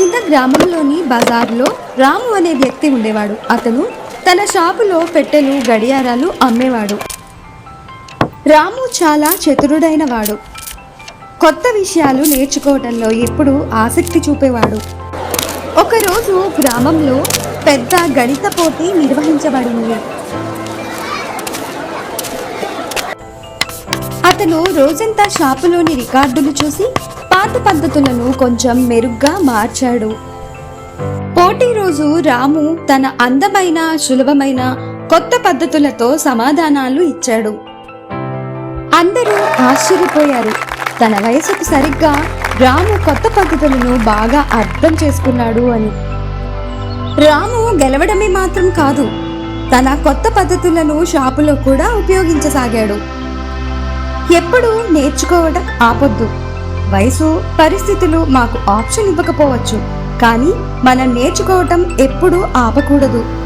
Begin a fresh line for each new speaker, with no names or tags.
చిన్న గ్రామంలోని బజార్లో రాము అనే వ్యక్తి ఉండేవాడు. అతను తన షాపులో పెట్టెలు గడియారాలు అమ్మేవాడు. రాము చాలా చతురుడైన వాడు. కొత్త విషయాలు నేర్చుకోవడంలో ఎప్పుడూ ఆసక్తి చూపేవాడు. ఒకరోజు గ్రామంలో పెద్ద గణిత పోటీ నిర్వహించబడింది. అతను రోజంతా షాపులోని రికార్డులు చూసి పాత పద్ధతులను కొంచెం మెరుగ్గా మార్చాడు. పోటీ రోజు రాము తన అందమైన సులభమైన కొత్త పద్ధతులతో సమాధానాలు ఇచ్చాడు. అందరూ ఆశ్చర్యపోయారు. తన వయసుకు సరిగ్గా రాము కొత్త పద్ధతులను బాగా అర్థం చేసుకున్నాడు అని. రాము గెలవడమే మాత్రం కాదు తన కొత్త పద్ధతులను షాపులో కూడా ఉపయోగించసాగాడు. ఎప్పుడూ నేర్చుకోవడం ఆపొద్దు. వయసు పరిస్థితులు మాకు ఆప్షన్ ఇవ్వకపోవచ్చు. కానీ మనం నేర్చుకోవటం ఎప్పుడూ ఆపకూడదు.